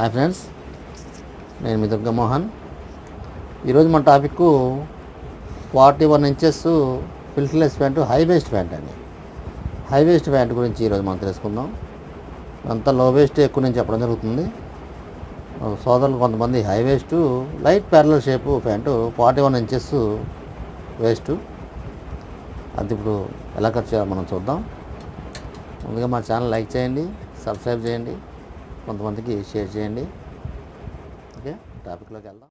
Hi friends నేను మీ దుర్గా మోహన్. ఈరోజు మన topic forty one inches filterless pant high waist pant అండి. హై వేస్ట్ ప్యాంట్ గురించి ఈరోజు మనం తెలుసుకుందాం. అంతా లో వేస్ట్ ఎక్కువ నేను చెప్పడం జరుగుతుంది. సోదరులు కొంతమంది high waist light parallel shape pant forty one inches waist అది ఇప్పుడు ఎలా ఖర్చు చేయాలో మనం చూద్దాం. ముందుగా మా ఛానల్ లైక్ చేయండి సబ్స్క్రైబ్ చేయండి. కొంతమందికి షేర్ చేయండి. ఓకే టాపిక్లోకి వెళ్దాం.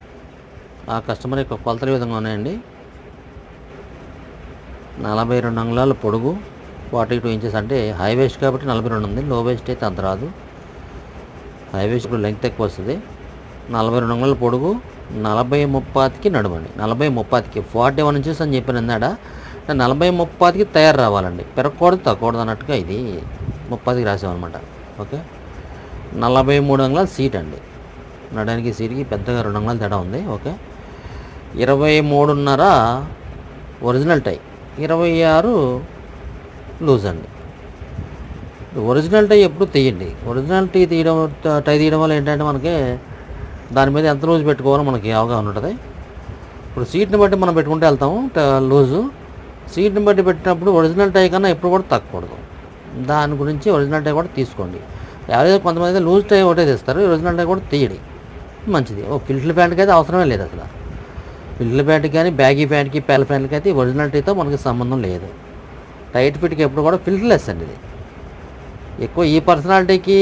ఆ కస్టమర్ యొక్క కొలతలు ఈ విధంగా ఉన్నాయండి? నలభై రెండు అంగుళాల పొడుగు ఫార్టీ టూ ఇంచెస్ అంటే హై వేస్ట్ కాబట్టి నలభై రెండు ఉంది. లో వేస్ట్ అయితే అంత రాదు. హై వేస్ట్ ఇప్పుడు లెంగ్త్ ఎక్కువ వస్తుంది. నలభై రెండు అంగుళాల పొడుగు నలభై ముప్పాతికి నడవండి నలభై ముప్పాతికి ఫార్టీ వన్ ఇంచెస్ అని చెప్పిన ఇందాడ నలభై ముప్పాతికి తయారు రావాలండి. పెరగకూడదు తగ్గకూడదు అన్నట్టుగా ఇది ముప్పాతికి రాసామన్నమాట. ఓకే నలభై మూడు అంగుళాల సీట్ అండి. నడడానికి సీట్కి పెద్దగా రెండు అంగుళాలు తేడా ఉంది ఓకే. ఇరవై మూడున్నర ఒరిజినల్ టై ఇరవై ఆరు లూజ్ అండి. ఒరిజినల్ టై ఎప్పుడు తీయండి. ఒరిజినల్ టీ తీయడం టై తీయడం వల్ల ఏంటంటే మనకి దాని మీద ఎంత లూజ్ పెట్టుకోవాలో మనకి అవగాహన ఉంటుంది. ఇప్పుడు సీట్ని బట్టి మనం పెట్టుకుంటే వెళ్తాము ట- లూజు. సీట్ని బట్టి పెట్టినప్పుడు ఒరిజినల్ టై కన్నా ఎప్పుడు కూడా తగ్గకూడదు. దాని గురించి ఒరిజినల్ టై కూడా తీసుకోండి. యావరేజ్ కొంతమంది అయితే లూజ్ టై ఒకటే తెస్తారు ఒరిజినల్ టై కూడా తీయడి. మంచిది. ఓ ఫిల్టర్ ప్యాంట్కి అయితే అవసరమే లేదు అసలు. ఫిల్టర్ ప్యాంట్కి కానీ బ్యాగీ ప్యాంట్కి పేల ప్యాంట్కి అయితే ఒరిజినల్ మనకి సంబంధం లేదు. టైట్ ఫిట్కి ఎప్పుడు కూడా ఫిల్టర్లెస్ అండి ఇది. ఎక్కువ ఈ పర్సనాలిటీకి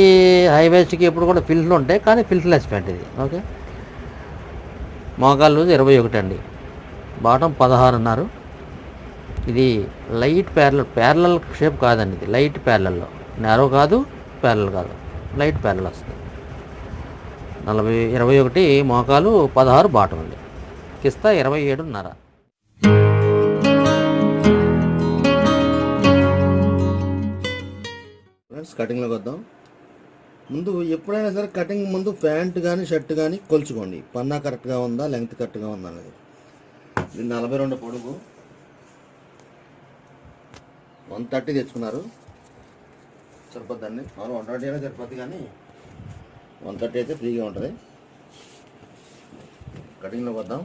హై వేస్ట్కి ఎప్పుడు కూడా ఫిల్టర్ ఉంటాయి కానీ ఫిల్టర్లెస్ ప్యాంట్ ఇది. ఓకే? మోకాళ్ళు ఇరవై ఒకటి అండి. బాటం పదహారున్నారు. ఇది లైట్ ప్యారల ప్యారల షేప్ కాదండి ఇది. లైట్ ప్యారలలో నేరో కాదు ప్యారలల్ కాదు లైట్ ప్యారలల్ వస్తుంది. నలభై ఇరవై ఒకటి మోకాలు పదహారు బాటం అండి కిస్తా ఇరవై ఏడున్నర. ఫ్రెండ్స్ కటింగ్లోకి వద్దాం. ముందు ఎప్పుడైనా సరే కటింగ్ ముందు ప్యాంట్ కానీ షర్ట్ కానీ కొలుచుకోండి. పన్నా కరెక్ట్గా ఉందా లెంగ్త్ కరెక్ట్గా ఉందా అనేది. ఇది నలభై రెండు పొడుగు. వన్ థర్టీ తెచ్చుకున్నారు. సరిపోద్దండి మామూలు వన్ ట్వంటీ అయినా సరిపోద్ది కానీ వన్ థర్టీ అయితే ఫ్రీగా ఉంటుంది. కటింగ్లోకి వద్దాం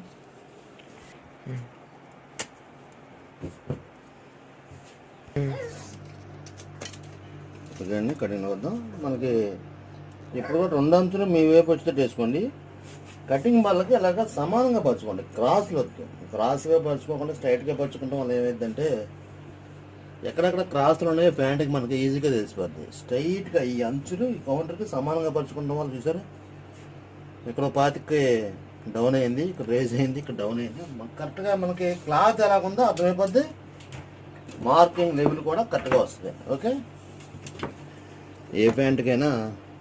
ఓకే అండి కటింగ్ వద్దాం మనకి ఇప్పుడు కూడా రెండు అంచులు మీ వైపు వచ్చేటట్టు వేసుకోండి. కటింగ్ వాళ్ళకి అలాగా సమానంగా పరుచుకోండి. క్రాస్లు వద్దు. క్రాస్గా పరుచుకోకుండా స్ట్రైట్గా పరుచుకుంటాం వల్ల ఏమైందంటే ఎక్కడెక్కడ క్రాస్లు ఉన్నాయో ప్యాంట్కి మనకి ఈజీగా తెలిసిపోద్ది. స్ట్రైట్గా ఈ అంచులు ఈ కౌంటర్కి సమానంగా పరుచుకుంటాం వాళ్ళు చూసారా? ఇక్కడ పాతికి డౌన్ అయింది ఇక్కడ రేజ్ అయింది ఇక్కడ డౌన్ అయింది. కరెక్ట్గా మనకి క్లాత్ ఎలాగుందో అర్థమైపోద్ది. మార్కింగ్ లెవెల్ కూడా కరెక్ట్గా వస్తుంది. ఓకే? ఏ ప్యాంటుకైనా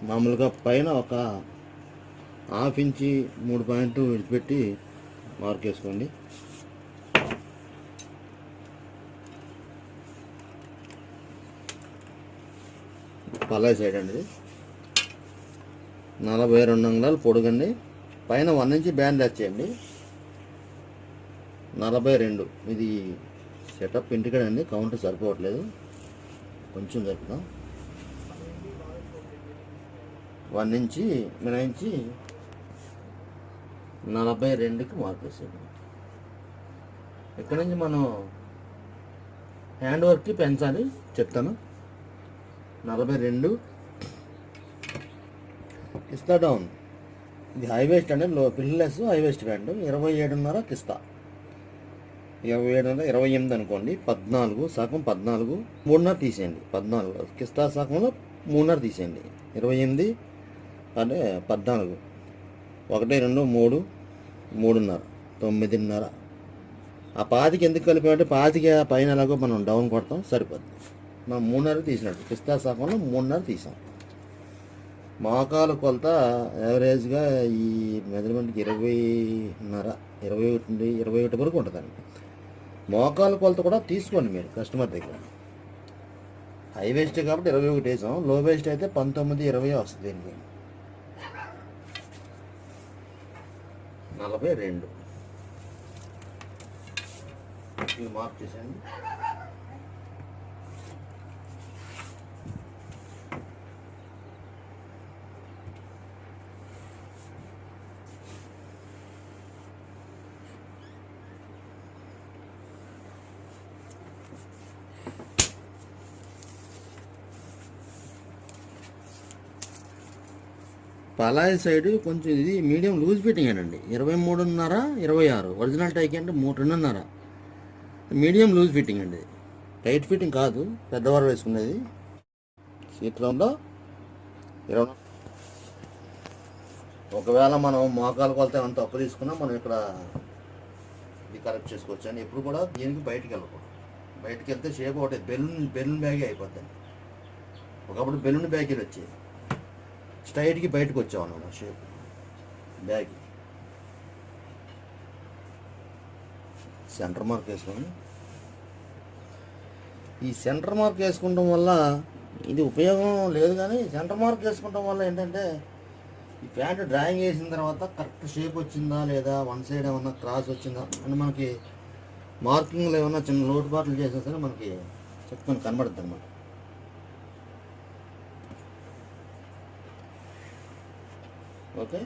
మామూలుగా పైన ఒక హాఫ్ ఇంచి మూడు పాయింట్ విడిచిపెట్టి మార్క్ వేసుకోండి పలాయి సైడ్ అండి. ఇది నలభై రెండు అంగుళాలు పొడుగండి. పైన వన్ ఇంచి బ్యాండ్ వచ్చేయండి నలభై రెండు. ఇది సెటప్ ఇంటికడండి కౌంటర్ సరిపోవట్లేదు. కొంచెం జరుపుదాం వన్ ఇంచి మినాయించి నలభై రెండుకి మార్క్ ఇక్కడ నుంచి మనం హ్యాండ్ వర్క్కి పెంచాలి? చెప్తాను. నలభై రెండు. కిస్తా డౌన్. ఇది హై వేస్ట్ అంటే లో పిల్లెస్ హై వేస్ట్ ప్యాంట్ ఇరవై ఏడున్నర కిస్తా. ఇరవై ఏడున్నర ఇరవై ఎనిమిది అనుకోండి. పద్నాలుగు సగం పద్నాలుగు మూడున్నర తీసేయండి. పద్నాలుగు కిస్తా సగంలో మూడున్నర తీసేయండి. ఇరవై ఎనిమిది అంటే పద్నాలుగు. ఒకటి రెండు మూడు మూడున్నర తొమ్మిదిన్నర. ఆ పాతికి ఎందుకు కలిపామంటే పాతికి పైన ఎలాగో మనం డౌన్ కొడతాం సరిపోద్ది. మనం మూడున్నర తీసినట్టు. పిస్తా సగంలో మూడున్నర తీసాం. మోకాలు కొలత యావరేజ్గా ఈ మెజర్మెంట్కి ఇరవైన్నర ఇరవై ఒకటి నుండి ఇరవై ఒకటి వరకు ఉంటుందండి. మోకాలు కొలత కూడా తీసుకోండి మీరు కస్టమర్ దగ్గర. హై వేస్ట్ కాబట్టి ఇరవై ఒకటి వేసాం. లో వేస్ట్ అయితే పంతొమ్మిది ఇరవై వస్తుంది దీనికి. నలభై రెండు. మార్క్ చేసేయండి. పలాయి సైడ్ కొంచెం ఇది మీడియం లూజ్ ఫిట్టింగ్ అండి. ఇరవై మూడున్నర ఇరవై ఆరు. ఒరిజినల్ టైకి అంటే మూడు రెండున్నర. మీడియం లూజ్ ఫిట్టింగ్ అండి. టైట్ ఫిట్టింగ్ కాదు పెద్దవారు వేసుకునేది సీట్ రౌండ్లో ఇరవై ఒకవేళ మనం మోకాలు కొలత ఏమైనా తప్పు తీసుకున్నా మనం ఇక్కడ ఇది కరెక్ట్ చేసుకోవచ్చు అండి. ఎప్పుడు కూడా దీనికి బయటికి వెళ్ళకూడదు. బయటికి వెళ్తే షేప్ ఒకటి బెలూన్ బెలూన్ బ్యాగే అయిపోద్ది ఒకప్పుడు బెలూన్ బ్యాగ్ వచ్చేది స్ట్రైట్కి బయటకు వచ్చామన్నమాట షేప్ బ్యాగ్. సెంటర్ మార్క్ వేసుకొని ఈ సెంటర్ మార్క్ వేసుకోవడం వల్ల ఇది ఉపయోగం లేదు కానీ సెంటర్ మార్క్ వేసుకోవడం వల్ల ఏంటంటే ఈ ప్యాంట్ డ్రాయింగ్ వేసిన తర్వాత కరెక్ట్ షేప్ వచ్చిందా లేదా వన్ సైడ్ ఏమన్నా క్రాస్ వచ్చిందా అని మనకి మార్కింగ్లో ఏమన్నా చిన్న లోటుపాట్లు చేసినా సరే మనకి చెప్పుకొని కనబడుతుంది అనమాట ఓకే?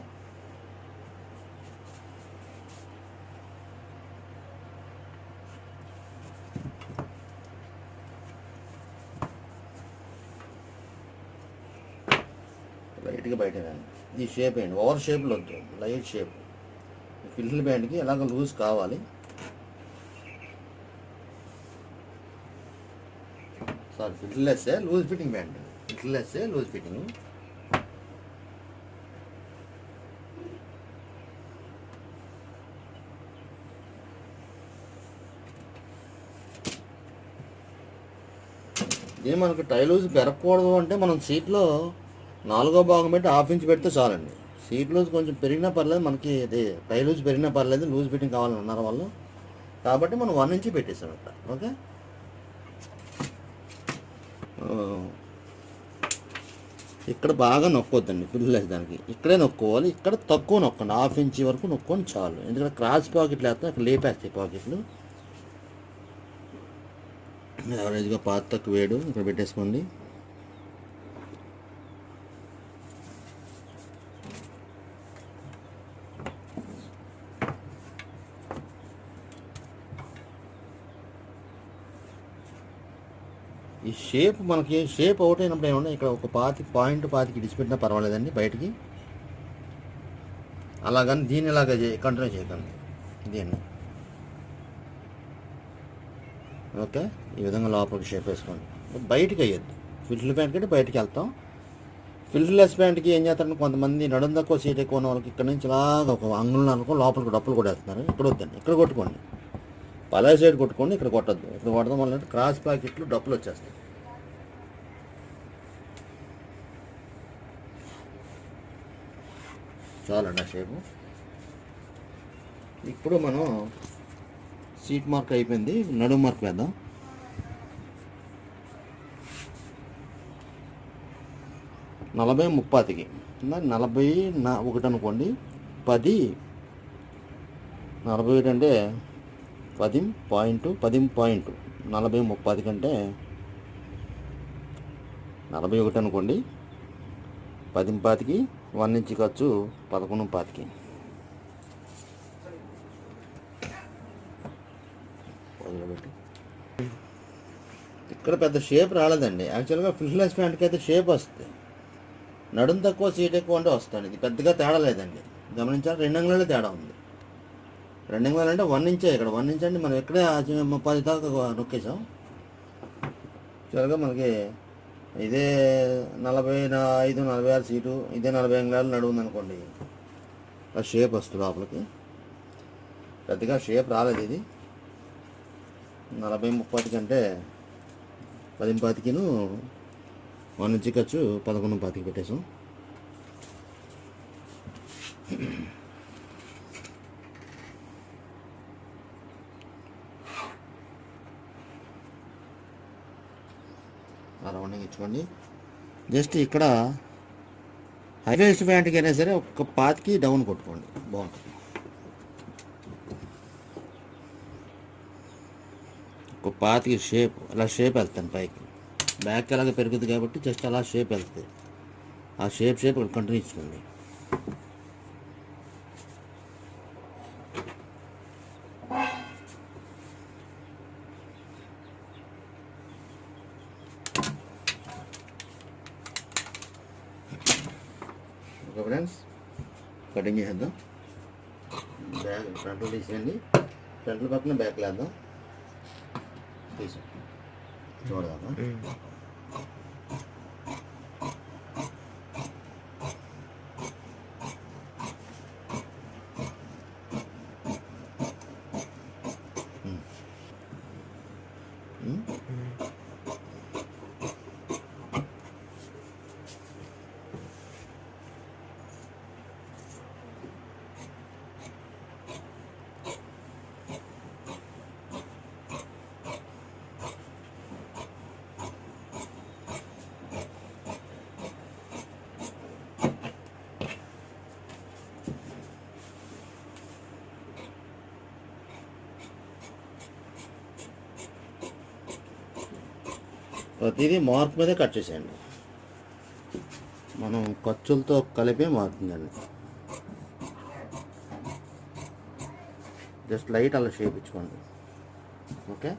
లైట్గా బయట రండి ఈ షేప్ ఏంటి ఓవర్ షేప్లో వద్దు. Light shape. ఫిల్టర్ బ్యాండ్కి ఎలాగ లూజ్ కావాలి? సారీ ఫిల్టర్లెస్సే లూజ్ ఫిట్టింగ్ బ్యాండ్. ఫిల్టర్లెస్సే లూజ్ ఫిట్టింగ్. ఇది మనకు టైలూజ్ పెరగకూడదు అంటే మనం సీట్లో నాలుగో భాగం పెట్టి హాఫ్ ఇంచ్ పెడితే చాలండి. సీట్ లూజ్ కొంచెం పెరిగినా పర్లేదు మనకి ఇది టై లూజ్ పెరిగినా పర్లేదు లూజ్ ఫిట్టింగ్ కావాలని అన్నారు వాళ్ళు. కాబట్టి మనం వన్ ఇంచ్ పెట్టేసాం ఇక్కడ ఓకే? ఇక్కడ బాగా నొక్కొద్దండి ఫిల్ దానికి. ఇక్కడే నొక్కోవాలి ఇక్కడ తక్కువ నొక్కండి హాఫ్ ఇంచ్ వరకు నొక్కొని చాలు. ఎందుకంటే క్రాస్ పాకెట్లు వేస్తే అక్కడ లేపేస్తాయి పాకెట్లు. యావరేజ్గా పాత తక్కువ వేడు ఇక్కడ పెట్టేసుకోండి. ఈ షేప్ మనకి షేప్ అవుట్ అయినప్పుడు ఏమన్నా ఇక్కడ ఒక పాతి పాయింట్ పాతికి ఇడిచిపెట్టినా పర్వాలేదండి బయటికి. అలాగని దీన్ని ఇలాగ కంటిన్యూ చేయకండి. దీన్ని. ఓకే ఈ విధంగా లోపలికి షేప్ వేసుకోండి. బయటికి అయ్యొద్దు ఫిల్టర్ ప్యాంట్ కంటే బయటికి వెళ్తాం. ఫిల్టర్లెస్ ప్యాంట్కి ఏం చేస్తారంటే కొంతమంది నడుం తక్కువ సీట్ ఎక్కువ ఉన్న వాళ్ళకి ఇక్కడ నుంచి ఇలాగ ఒక అంగుళం అనుకో లోపలికి డప్పులు కొట్టేస్తున్నారు. ఇక్కడ వద్దండి. ఇక్కడ కొట్టుకోండి. పలా సైడ్ కొట్టుకోండి. ఇక్కడ కొట్టద్దు. ఇక్కడ కొట్టడం వల్ల క్రాస్ ప్యాకెట్లు డప్పులు వచ్చేస్తాయి. చాలండి ఆ షేపు. ఇప్పుడు మనం సీట్ మార్క్ అయిపోయింది. నడుము మార్క్ వేద్దాం. నలభై ముప్పాతికి. నలభై నా ఒకటి అనుకోండి. పది. నలభై ఒకటి అంటే పది పాయింట్ పది పాయింట్. నలభై ముప్పాది కంటే నలభై ఒకటి అనుకోండి. పది పాతికి వన్ ఇంచ్ ఖర్చు పదకొండు పాతికి. వదిలిపెట్టి ఇక్కడ పెద్ద షేప్ రాలేదండి. యాక్చువల్గా ఫిల్లెస్ ప్యాంట్కి అయితే షేప్ వస్తుంది. నడుం తక్కువ సీట్ ఎక్కువ అంటే వస్తుంది. ఇది పెద్దగా తేడా లేదండి. గమనించాలి రెండు అంగుళాలే తేడా ఉంది. రెండు అంగుళాలు అంటే వన్ ఇంచే ఇక్కడ. వన్ ఇంచ్ అంటే మనం ఎక్కడే ఆ దాకా నొక్కేసాం యాక్చువల్గా మనకి ఇదే నలభై ఐదు నలభై ఆరు సీటు ఇదే నలభై అంగుళాలు నడుఉంది అనుకోండి ఆ షేప్ వస్తుంది లోపలికి. పెద్దగా షేప్ రాలేదు ఇది. నలభై ముప్పటి కంటే పది పాతికిను వన్ నుంచి ఖర్చు పదకొండు పాతికి పెట్టేసాం అరౌండింగ్ రౌండింగ్ ఇచ్చుకోండి. జస్ట్ ఇక్కడ హైవేస్ట్ ప్యాంట్కి అయినా సరే ఒక్క పాతికి డౌన్ కొట్టుకోండి. బాగుంటుంది. ఒక పాతికి షేప్ అలా షేప్ వెళ్తాను పైకి. బ్యాక్ అలాగే పెరుగుతుంది కాబట్టి జస్ట్ అలా షేప్ వెళ్తుంది ఆ షేప్ షేప్ ఇక్కడ కంటిన్యూ ఇచ్చుకోండి ఓకే ఫ్రెండ్స్ కటింగ్ చేసేద్దాం. బ్యాగ్ ఫ్రంట్ తీసేయండి. ఫ్రంట్ పక్కన బ్యాక్ いい、うん。ప్రతిదీ మార్క్ మీదే కట్ చేసేయండి. మనం ఖర్చులతో కలిపే మారుతుందండి జస్ట్ లైట్ అలా షేప్ ఇచ్చుకోండి. ఓకే?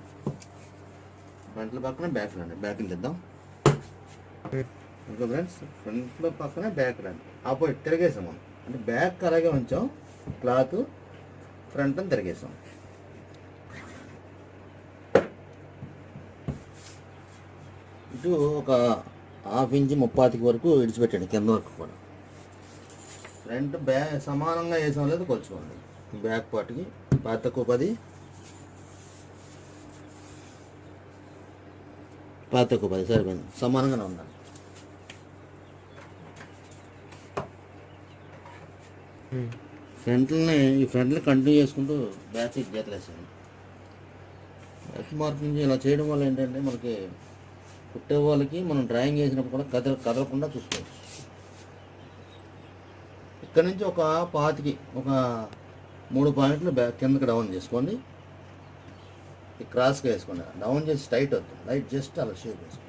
ఫ్రంట్ల పక్కన బ్యాక్ రండి. బ్యాక్ తెద్దాం ఓకే ఫ్రెండ్స్ ఫ్రంట్లో పక్కన బ్యాక్ రండి. ఆపోజిట్ తిరిగేసాం మనం. అంటే బ్యాక్ అలాగే ఉంచాం. క్లాత్ ఫ్రంట్ అని తిరిగేసాం. ఇటు ఒక హాఫ్ ఇంచ్ ముప్పాతికి వరకు విడిచిపెట్టండి కింద వరకు కూడా. ఫ్రంట్ బ్యాక్ సమానంగా వేసాం లేదు కొలుచుకోండి. బ్యాక్ పార్ట్కి పాత తక్కువ పది పాత తక్కువ పది సరిపోయింది. సమానంగానే ఉండాలి. ఫ్రంట్లని ఈ ఫ్రంట్ని కంటిన్యూ చేసుకుంటూ బ్యాక్ సైడ్ గీతలు వేసాను బ్యాక్ మార్కింగ్ ఇలా చేయడం వల్ల ఏంటంటే మనకి కుట్టే వాళ్ళకి మనం డ్రాయింగ్ వేసినప్పుడు కూడా కదల కదలకుండా చూసుకోవచ్చు. ఇక్కడ నుంచి ఒక పాతికి ఒక మూడు పాయింట్లు కిందకి డౌన్ చేసుకోండి. ఈ క్రాస్గా వేసుకోండి. డౌన్ చేసి టైట్ అవుతుంది లైట్ జస్ట్ అలా షేప్ వేసుకోండి.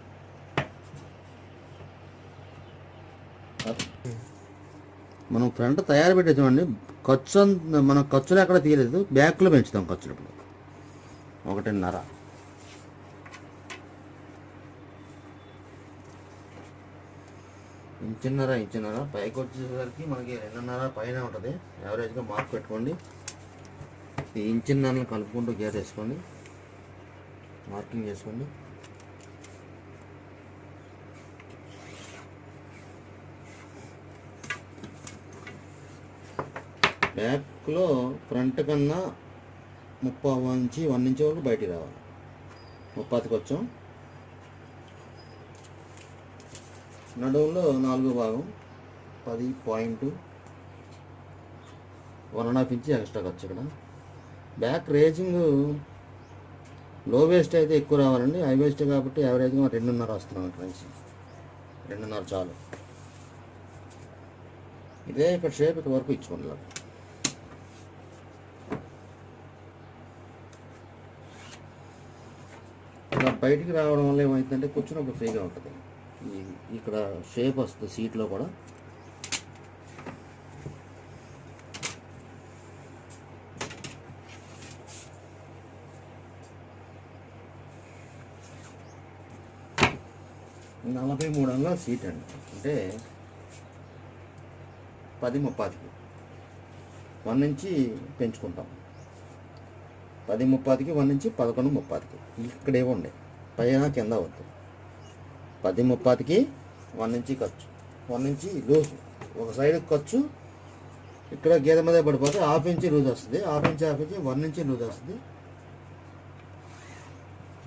మనం ఫ్రంట్ తయారు పెట్టేసామండి ఖర్చు అంత- మనం ఖర్చులు ఎక్కడ తీయలేదు. బ్యాక్లో పెంచుతాం ఖర్చులు ఇప్పుడు. ఒకటిన్నర. ఇంచున్నర ఇంచున్నర. పైకి వచ్చేసరికి మనకి రెండున్నర పైన ఉంటుంది. యావరేజ్గా మార్క్ పెట్టుకోండి. ఈ ఇంచున్నరని కలుపుకుంటూ గేర్ వేసుకోండి. మార్కింగ్ చేసుకోండి బ్యాక్లో ఫ్రంట్ కన్నా ముప్పై నుంచి వన్ ఇంచ్ వరకు బయటికి రావాలి. ముప్పాతికి వచ్చాం. నడువులో నాలుగో భాగం పది point one and half inch extra ఖర్చు ఇక్కడ. బ్యాక్ రేజింగ్లో వేస్ట్ అయితే ఎక్కువ రావాలండి. హై వేస్ట్ కాబట్టి యావరేజ్గా రెండున్నర వస్తున్నాం ఇక్కడ నుంచి. రెండున్నర చాలు. ఇదే ఇక్కడ షేప్ ఇక్కడ వరకు ఇచ్చుకోండి ఇలా. బయటికి రావడం వల్ల ఏమవుతుందంటే కూర్చున్నప్పుడు ఫ్రీగా ఉంటుంది. ఇక్కడ షేప్ వస్తుంది సీట్లో కూడా. నలభై మూడు అంగుళాల సీట్ అండి. అంటే పది ముప్పాతికి. వన్ నుంచి పెంచుకుంటాం. పది ముప్పాతికి వన్ నుంచి పదకొండు ముప్పాతికి. ఇక్కడ ఉండే పైన కింద వద్దు. పది ముప్పాతికి వన్ నుంచి ఖర్చు. వన్ నుంచి లూజ్. ఒక సైడ్ ఖర్చు. ఇక్కడ గీత మీద పడిపోతే హాఫ్ ఇంచి లూజ్ వస్తుంది. Half inch half inch one inch loose వస్తుంది.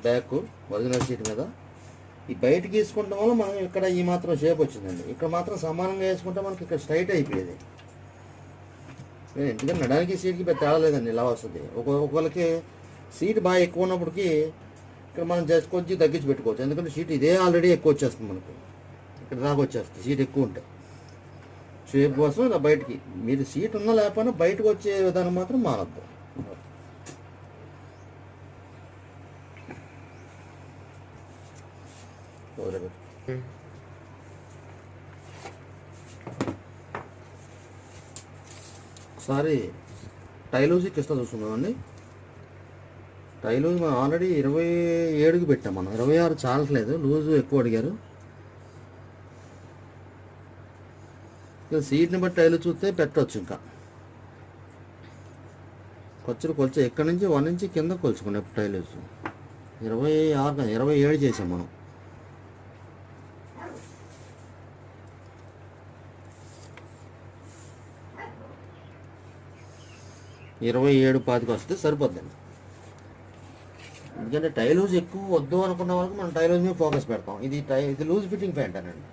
బ్యాక్ ఒరిజినల్ సీట్ మీద. ఈ బయటకి వేసుకుంటాం వల్ల మనం ఇక్కడ ఈ మాత్రం షేప్ వచ్చిందండి. ఇక్కడ మాత్రం సమానంగా వేసుకుంటే మనకి ఇక్కడ స్ట్రైట్ అయిపోయేది. ఎందుకంటే నడడానికి సీట్కి పెద్ద తేడా లేదండి. ఇలా వస్తుంది. ఒకరికి సీట్ బాగా ఎక్కువ ఉన్నప్పటికీ ఇక్కడ మనం జస్ట్ కొంచెం తగ్గించి పెట్టుకోవచ్చు. ఎందుకంటే సీట్ ఇదే ఆల్రెడీ ఎక్కువ వచ్చేస్తుంది మనకు. ఇక్కడ దాకా వచ్చేస్తుంది. సీట్ ఎక్కువ ఉంటే. షేప్ కోసం ఇలా బయటికి. మీరు సీట్ ఉన్నా లేకపోయినా బయటకు వచ్చే విధానం మాత్రం మారద్దు. ఒకసారి టైలూజీకి ఇస్తా చూస్తున్నామండి టైలూజ్ మనం ఆల్రెడీ ఇరవై ఏడుకి పెట్టాం మనం. ఇరవై ఆరు చాలట్లేదు. లూజు ఎక్కువ అడిగారు. ఇక సీట్ని బట్టి టైలు చూస్తే పెట్టవచ్చు ఇంకా. ఖర్చులు కొలిచే ఎక్కడి నుంచి వన్ నుంచి కింద కొలుచుకున్నాం ఇప్పుడు టైలర్స్ ఇరవై ఆరు ఇరవై ఏడు చేసాం మనం. ఇరవై ఏడు పాతికి వస్తే సరిపోద్దండి ఎందుకంటే టై లూజ్ ఎక్కువ వద్దు అనుకున్న వరకు మనం టై లూజ్ మీద ఫోకస్ పెడతాం. ఇది టై ఇది లూజ్ ఫిట్టింగ్ ప్యాంట్ అనండి.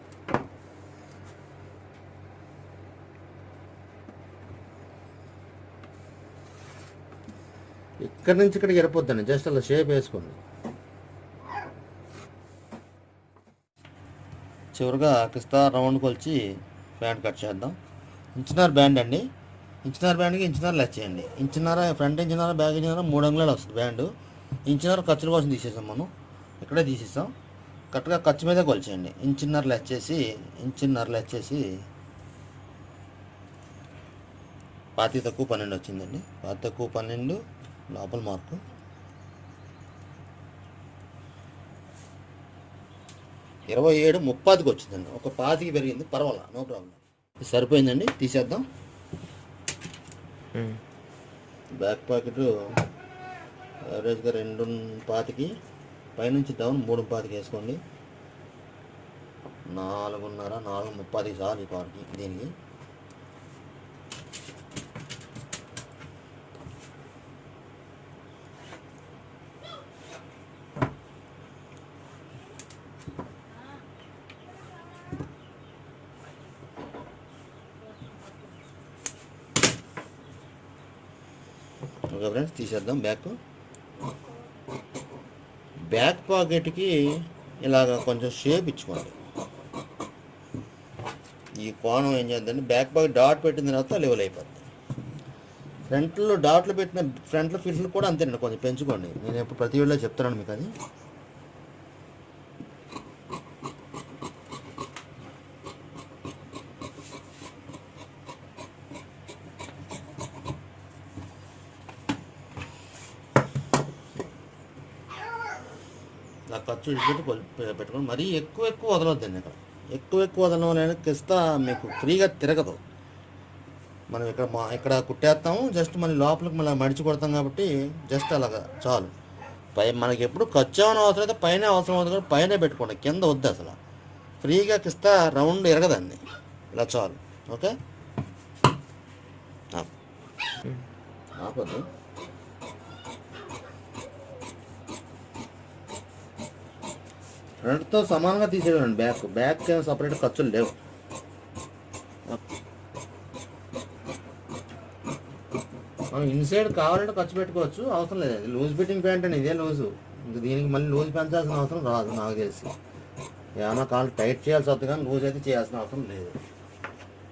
ఇక్కడి నుంచి ఇక్కడికి వెళ్ళిపోద్దండి. జస్ట్ అలా షేప్ వేసుకోండి. చివరిగా కిస్తా రౌండ్ కొలిచి ప్యాంట్ కట్ చేద్దాం. ఇంచినార్ బ్యాండ్ అండి. ఇంచినార్ బ్యాండ్కి ఇంచినార్ లెస్ చేయండి. ఇంచినార ఫ్రంట్ ఇంచినార బ్యాక్ ఇంచినార మూడు అంగుళాలు వస్తుంది బ్యాండ్. ఇంచినార్ ఖర్చుల కోసం తీసేసాం మనం. ఇక్కడే తీసేసాం. కరెక్ట్గా ఖర్చు మీద కొలిచేయండి. ఇంచిన్నర లెస్ చేసి ఇంచిన్నర లెస్ చేసి. పాతి తక్కువ పన్నెండు వచ్చిందండి. పాతి తక్కువ పన్నెండు. లోపల మార్కు ఇరవై ఏడు ముప్పాదికి వచ్చిందండి. ఒక పాతికి పెరిగింది. పర్వాలా? No problem. సరిపోయిందండి. తీసేద్దాం. బ్యాక్ పాకెట్ యావరేజ్గా రెండు పాతికి పైనుంచి డౌన్ మూడు పాతికి వేసుకోండి. నాలుగున్నర నాలుగు ముప్పాదికి చాలు ఈ కార్కి దీనికి ఓకే ఫ్రెండ్స్ తీసేద్దాం బ్యాక్. బ్యాక్ పాకెట్కి ఇలాగ కొంచెం షేప్ ఇచ్చుకోండి. ఈ కోణం ఏం చేద్దండి బ్యాక్ పాకెట్ డాట్ పెట్టిన తర్వాత లెవెల్ అయిపోద్ది. ఫ్రంట్లో డాట్లు పెట్టిన ఫ్రంట్లో ఫిట్లు కూడా అంతేనండి కొంచెం పెంచుకోండి. నేను ఎప్పుడు ప్రతి వీడియోలో చెప్తున్నాను మీకు అది నా ఖర్చు విడిచిపెట్టి పెట్టుకోండి మరీ ఎక్కువ ఎక్కువ వదలొద్దండి ఇక్కడ. ఎక్కువ ఎక్కువ వదలడం వల్ల కిస్తా మీకు ఫ్రీగా తిరగదు. మనం ఇక్కడ మా ఇక్కడ కుట్టేస్తాము జస్ట్ మళ్ళీ లోపలికి మళ్ళీ మడిచి కొడతాం కాబట్టి జస్ట్ అలాగా చాలు. పై మనకి ఎప్పుడు ఖర్చు ఏమైనా అవసరం అయితే పైన అవసరం అవుతుంది కాబట్టి పైన పెట్టుకోండి కింద వద్దు అసలు. ఫ్రీగా కిస్తా రౌండ్ ఎరగదండి. ఇలా చాలు. ఓకే? ఆపు. రెండుతో సమానంగా తీసేయండి బ్యాక్ బ్యాక్ సపరేట్ ఖర్చులు లేవు. మనం ఇన్సైడ్ కావాలంటే ఖర్చు పెట్టుకోవచ్చు అవసరం లేదు. అది లూజ్ ఫిట్టింగ్ ప్యాంట్ అని ఇదే లూజు. ఇంకా దీనికి మళ్ళీ లూజ్ పెంచాల్సిన అవసరం రాదు నాకు తెలిసి. ఏమైనా కాళ్ళు టైట్ చేయాల్సి వస్తుంది కానీ లూజ్ అయితే చేయాల్సిన అవసరం లేదు.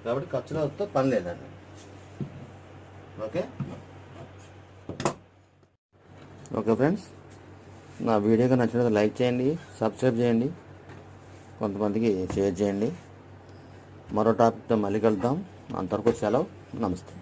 కాబట్టి ఖర్చులతో పని లేదండి. ఓకే? Okay friends? నా వీడియోగా నచ్చినట్లయితే లైక్ చేయండి సబ్స్క్రైబ్ చేయండి కొంతమందికి షేర్ చేయండి. మరో టాపిక్తో మళ్ళీ కలుద్దాం. అంతవరకు సెలవు. నమస్తే.